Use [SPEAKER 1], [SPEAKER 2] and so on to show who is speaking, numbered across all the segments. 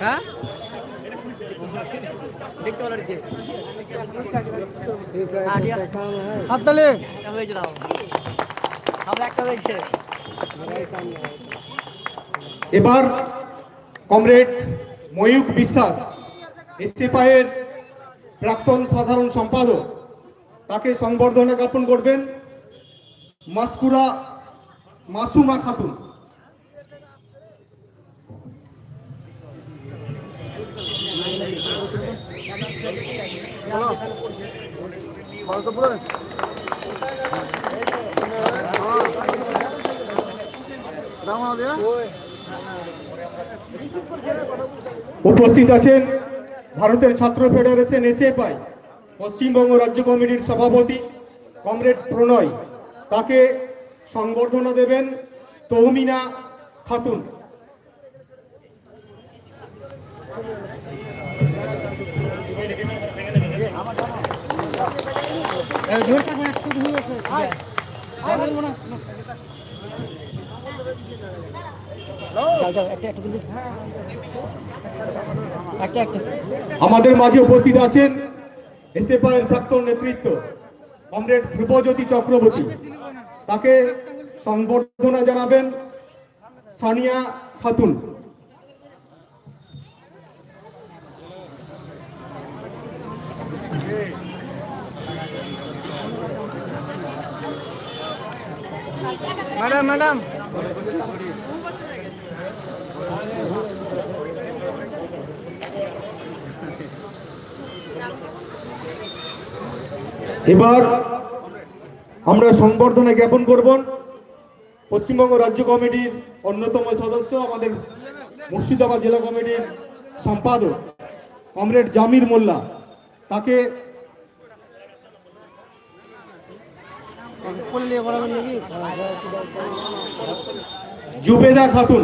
[SPEAKER 1] হ্যাঁ? দেখতে পারো কে
[SPEAKER 2] হাততালি।
[SPEAKER 1] একটা হয়েছে দাও আমরা একটা হয়েছে
[SPEAKER 3] এবার কমরেড ময়ূক বিশ্বাস এসটিপাইয়ের প্রাক্তন সাধারণ সম্পাদক তাকে সংবর্ধনা জ্ঞাপন করবেন মাসকুরা মাসুমা খাতুন
[SPEAKER 2] বলো তো পুরো রাম দিয়া
[SPEAKER 3] উপস্থিত আছেন ভারতের ছাত্র ফেডারেশন এসএফআই, পশ্চিমবঙ্গ রাজ্য কমিটির সভাপতি কমরেড প্রণয়। তাকে সংবর্ধনা দেবেন তহমিনা খাতুন। আমাদের মাঝে উপস্থিত আছেন এসএফআইয়ের প্রাক্তন নেতৃত্ব, কমরেড ধ্রুবজ্যোতি চক্রবর্তী। তাকে সংবর্ধনা জানাবেন সানিয়া খাতুন।
[SPEAKER 1] ম্যাডাম ম্যাডাম
[SPEAKER 3] এবার আমরা সংবর্ধনা জ্ঞাপন করব। পশ্চিমবঙ্গ রাজ্য কমিটির অন্যতম সদস্য আমাদের মুর্শিদাবাদ জেলা কমিটির সম্পাদক, কমরেড জামির মোল্লা। তাকে জুবেদা খাতুন।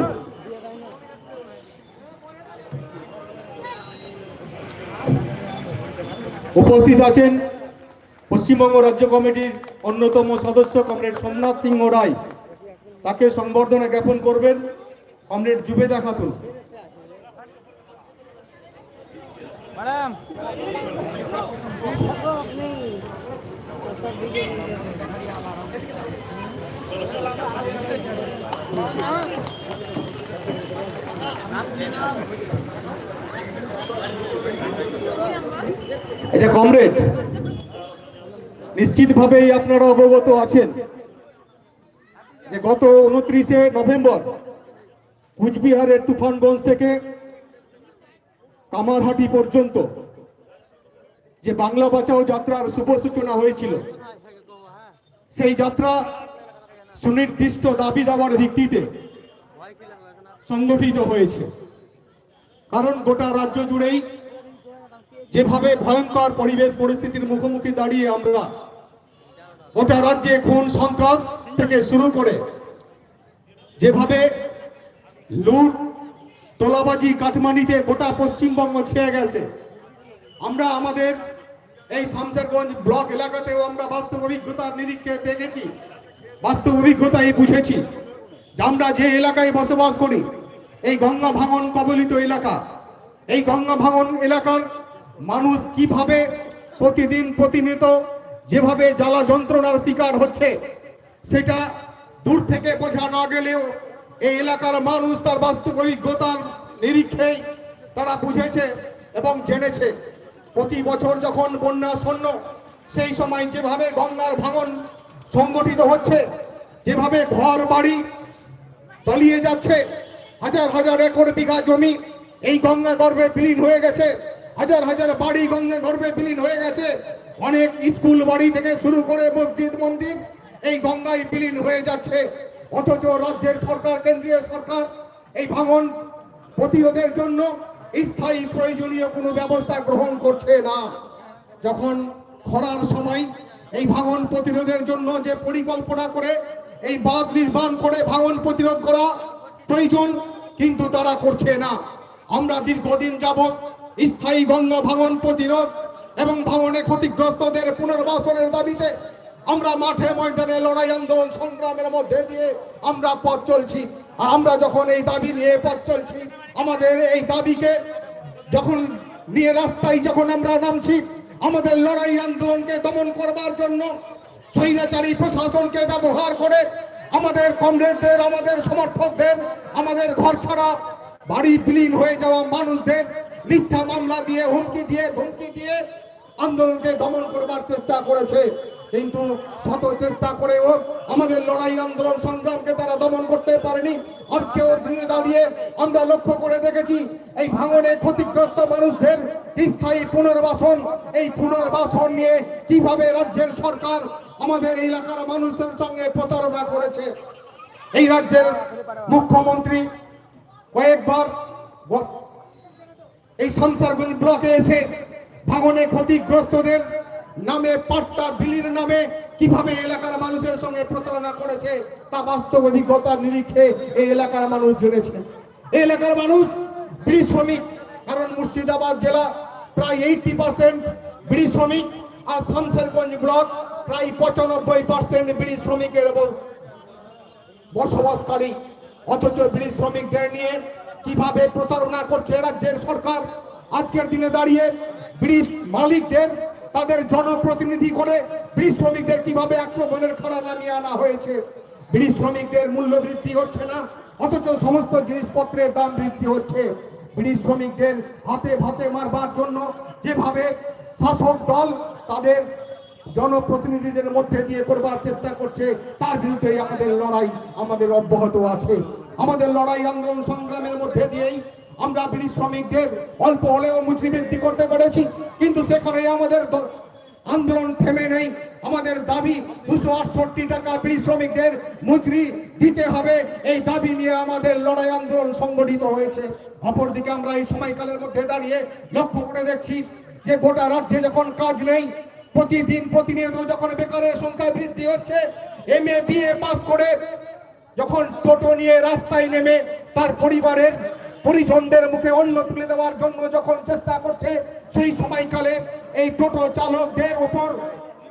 [SPEAKER 3] উপস্থিত আছেন পশ্চিমবঙ্গ রাজ্য কমিটির অন্যতম সদস্য কমরেড সোমনাথ সিংহ রায়। তাকে সংবর্ধনা জ্ঞাপন করবেন কমরেড জুবেদা খাতুন।
[SPEAKER 1] ম্যাডাম।
[SPEAKER 3] আচ্ছা কমরেড। নিশ্চিতভাবেই আপনারা অবগত আছেন যে গত উনত্রিশে নভেম্বর কুচবিহারের তুফানগঞ্জ থেকে কামারহাটি পর্যন্ত যে বাংলা বাঁচাও যাত্রার শুভ সূচনা হয়েছিল। সেই যাত্রা সুনির্দিষ্ট দাবি দাবার ভিত্তিতে সংগঠিত হয়েছে। কারণ গোটা রাজ্য জুড়েই যেভাবে ভয়ঙ্কর পরিবেশ পরিস্থিতির মুখোমুখি দাঁড়িয়ে আমরা গোটা রাজ্যে খুন, সন্ত্রাস থেকে শুরু করে যেভাবে লুট, তোলাবাজি, কাটমানিতে গোটা পশ্চিমবঙ্গ ছেয়ে গেছে, আমরা আমাদের এই শামসেরগঞ্জ ব্লক এলাকাতেও আমরা বাস্তব অভিজ্ঞতার নিরীক্ষে দেখেছি, বাস্তব অভিজ্ঞতায় বুঝেছি আমরা যে এলাকায় বসবাস করি, এই গঙ্গা ভাঙন কবলিত এলাকা, এই গঙ্গা ভাঙন এলাকার মানুষ কীভাবে প্রতিদিন প্রতিনিয়ত যেভাবে জ্বালা যন্ত্রণার শিকার হচ্ছে, সেটা দূর থেকে বোঝা না গেলেও এই এলাকার মানুষ তার বাস্তব অভিজ্ঞতার নিরীক্ষে তারা বুঝেছে এবং জেনেছে। প্রতি বছর যখন বন্যা শূন্য, সেই সময় যেভাবে গঙ্গার ভাঙন সংগঠিত হচ্ছে, যেভাবে ঘর বাড়ি তলিয়ে যাচ্ছে, হাজার হাজার একর বিঘা জমি এই গঙ্গা গর্ভে বিলীন হয়ে গেছে, হাজার হাজার বাড়ি গঙ্গা গর্ভে বিলীন হয়ে গেছে, অনেক স্কুল বাড়ি থেকে শুরু করে মসজিদ, মন্দির এই গঙ্গায় বিলীন হয়ে যাচ্ছে। অথচ রাজ্যের সরকার, কেন্দ্রীয় সরকার এই ভাঙন প্রতিরোধের জন্য স্থায়ী প্রয়োজনীয় কোনো ব্যবস্থা গ্রহণ করছে না। যখন খরার সময় এই ভাঙন প্রতিরোধের জন্য যে পরিকল্পনা করে, এই বাঁধ নির্মাণ করে ভাঙন প্রতিরোধ করা প্রয়োজন, কিন্তু তারা করছে না। আমরা দীর্ঘদিন যাবৎ স্থায়ী গঙ্গা ভাঙন প্রতিরোধ এবং ভাঙনে ক্ষতিগ্রস্তদের পুনর্বাসনের দাবিতে আমরা মাঠে ময়দানে লড়াই আন্দোলন সংগ্রামের মধ্যে দিয়ে আমরা পথ চলছি। আর আমরা যখন এই দাবি নিয়ে পথ চলছি, আমাদের এই দাবিকে যখন নিয়ে রাস্তায় যখন আমরা নামছি, আমাদের লড়াই আন্দোলনকে দমন করবার জন্য স্বৈরাচারী প্রশাসনকে ব্যবহার করে আমাদের কমরেডদের, আমাদের সমর্থকদের, আমাদের ঘর ছাড়া বাড়ি বিলীন হয়ে যাওয়া মানুষদের মিথ্যা মামলা দিয়ে, হুমকি দিয়ে, ধমকি দিয়ে আন্দোলনকে দমন করবার চেষ্টা করেছে। কিন্তু শত চেষ্টা করেও আমাদের লড়াই আন্দোলন সংগ্রামকে তারা দমন করতে পারেনি। আজকেও দিনে দাঁড়িয়ে আমরা লক্ষ্য করে দেখেছি, এই ভাঙনে ক্ষতিগ্রস্ত মানুষদের স্থায়ী পুনর্বাসন, এই পুনর্বাসন নিয়ে কীভাবে রাজ্যের সরকার আমাদের এলাকার মানুষের সঙ্গে প্রতারণা করেছে। এই রাজ্যের মুখ্যমন্ত্রী কয়েকবার এই সংসারগঞ্জ ব্লকে এসে ভাঙনে ক্ষতিগ্রস্তদের নামে পাট্টা বিলির নামে কীভাবে এলাকার মানুষের সঙ্গে প্রতারণা করেছে তা বাস্তব অভিজ্ঞতার নিরিখে এই এলাকার মানুষ জেনেছে। এই এলাকার মানুষ বিড়ি শ্রমিক, কারণ মুর্শিদাবাদ জেলা প্রায় এইটি পার্সেন্ট বিড়ি শ্রমিক আর শামসেরগঞ্জ ব্লক প্রায় পঁচানব্বই পার্সেন্ট বিড়ি শ্রমিকের বসবাসকারী। অথচ বিড়ি শ্রমিকদের নিয়ে কীভাবে প্রতারণা করছে রাজ্যের সরকার? আজকের দিনে দাঁড়িয়ে বিড়ি মালিকদের তাদের জনপ্রতিনিধি করে বিড়ি শ্রমিকদের কীভাবে আক্রমণের খাড়া নামিয়ে আনা হয়েছে? বিড়ি শ্রমিকদের মূল্য বৃদ্ধি হচ্ছে না, অথচ সমস্ত জিনিসপত্রের দাম বৃদ্ধি হচ্ছে। বিড়ি শ্রমিকদের হাতে ভাতে মারবার জন্য যেভাবে শাসক দল তাদের জনপ্রতিনিধিদের মধ্যে দিয়ে করবার চেষ্টা করছে, তার বিরুদ্ধে আমাদের লড়াই আমাদের অব্যাহত আছে। আমাদের লড়াই আন্দোলন সংগ্রামের মধ্যে দিয়েই আমরা বিড়ি শ্রমিকদের অল্প হলেও মুচি বৃদ্ধি করতে পেরেছি। কিন্তু সেখানে আমাদের আন্দোলন থেমে নেই। আমাদের দাবি দুশো আটষট্টি টাকা বিড়ি শ্রমিকদের মজুরি দিতে হবে। এই দাবি নিয়ে আমাদের লড়াই আন্দোলন সংগঠিত হয়েছে। অপরদিকে আমরা এই সময়কালের মধ্যে দাঁড়িয়ে লক্ষ্য করে দেখছি যে গোটা রাজ্যে যখন কাজ নেই, প্রতিদিন প্রতিনিয়ত যখন বেকারের সংখ্যা বৃদ্ধি হচ্ছে এম এ বিএ পাস করে যখন টোটো নিয়ে রাস্তায় নেমে তার পরিবারের পরিজনদের মুখে অন্ন তুলে দেওয়ার জন্য যখন চেষ্টা করছে, সেই সময়কালে এই টোটো চালকদের উপর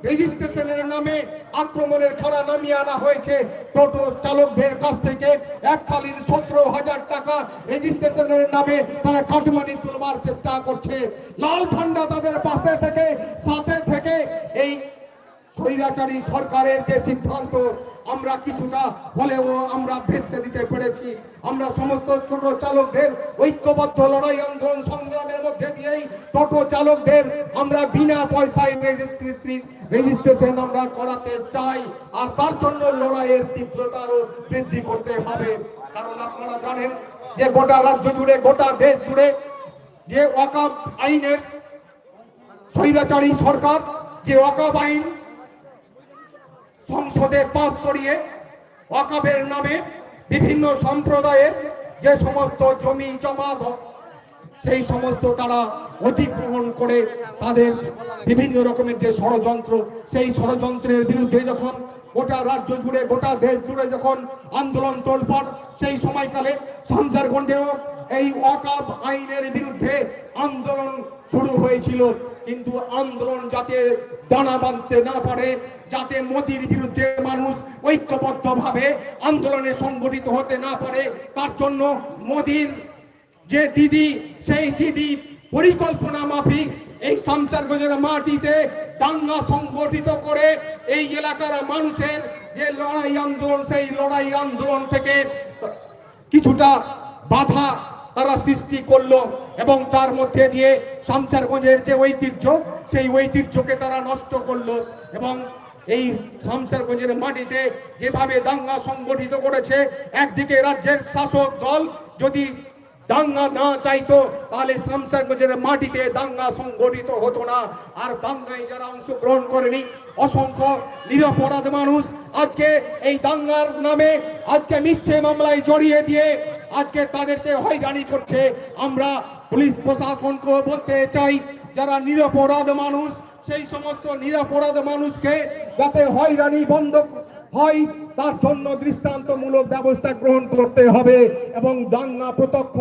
[SPEAKER 3] রেজিস্ট্রেশনের নামে আক্রমণের খরা নামিয়ে আনা হয়েছে। টোটো চালকদের কাছ থেকে এককালীন সতেরো হাজার টাকা রেজিস্ট্রেশনের নামে তারা কাটমানি তুলবার চেষ্টা করছে। লাল ঝান্ডা তাদের পাশে থেকে, সাথে থেকে এই স্বৈরাচারী সরকারের যে সিদ্ধান্ত, আমরা কিছুটা হলেও আমরা ভেস্তে দিতে পেরেছি। আমরা সমস্ত ছোট চালকদের ঐক্যবদ্ধ লড়াই আন্দোলন সংগ্রামের মধ্যে দিয়েই টোটো চালকদের আমরা বিনা পয়সায় রেজিস্ট্রেশন রেজিস্ট্রেশন আমরা করাতে চাই। আর তার জন্য লড়াইয়ের তীব্রতা আরও বৃদ্ধি করতে হবে। কারণ আপনারা জানেন যে গোটা রাজ্য জুড়ে, গোটা দেশ জুড়ে যে ওয়াকাব আইনের স্বৈরাচারী সরকার, যে ওয়াকাব আইন সংসদে পাস করিয়ে ওয়াকাবের নামে বিভিন্ন সম্প্রদায়ের যে সমস্ত জমি জমা সেই সমস্ত তারা অধিগ্রহণ করে তাদের বিভিন্ন রকমের যে ষড়যন্ত্র, সেই ষড়যন্ত্রের বিরুদ্ধে যখন গোটা রাজ্য জুড়ে, গোটা দেশ জুড়ে যখন আন্দোলন তোলপাড়, সেই সময়কালে সংসারগঞ্জেও এই ওয়াকাব আইনের বিরুদ্ধে আন্দোলন শুরু হয়েছিল, কিন্তু আন্দোলন যাতে দানা বাঁধতে না পারে, যাতে মোদির বিরুদ্ধে মানুষ ঐক্যবদ্ধভাবে আন্দোলনে সংগঠিত হতে না পারে, তার জন্য মোদির যে দিদি, সেই দিদি পরিকল্পনা মাফিক এই সংসারগঞ্জের মাটিতে দাঙ্গা সংগঠিত করে এই এলাকার মানুষের যে লড়াই আন্দোলন, সেই লড়াই আন্দোলন থেকে কিছুটা বাধা তারা সৃষ্টি করল এবং তার মধ্যে দিয়ে শামসারগঞ্জের যে ঐতিহ্য, সেই ঐতিহ্যকে তারা নষ্ট করল এবং এই শামসারগঞ্জের মাটিতে যেভাবে দাঙ্গা সংগঠিত করেছে, একদিকে রাজ্যের শাসক দল যদি দাঙ্গা না চাইতো, তাহলে শামসারগঞ্জের মাটিতে দাঙ্গা সংগঠিত হতো না। আর দাঙ্গায় যারা অংশগ্রহণ করেনি, অসংখ্য নিরপরাধ মানুষ আজকে এই দাঙ্গার নামে আজকে মিথ্যে মামলায় জড়িয়ে দিয়ে আজকে তাদেরকে হয়রানি করছে। আমরা পুলিশ প্রশাসনকেও বলতে চাই, যারা নিরপরাধ মানুষ, সেই সমস্ত নিরাপরাধ মানুষকে যাতে হয়রানি বন্ধ হয়, তার জন্য দৃষ্টান্তমূলক ব্যবস্থা গ্রহণ করতে হবে এবং দাঙ্গা প্রত্যক্ষ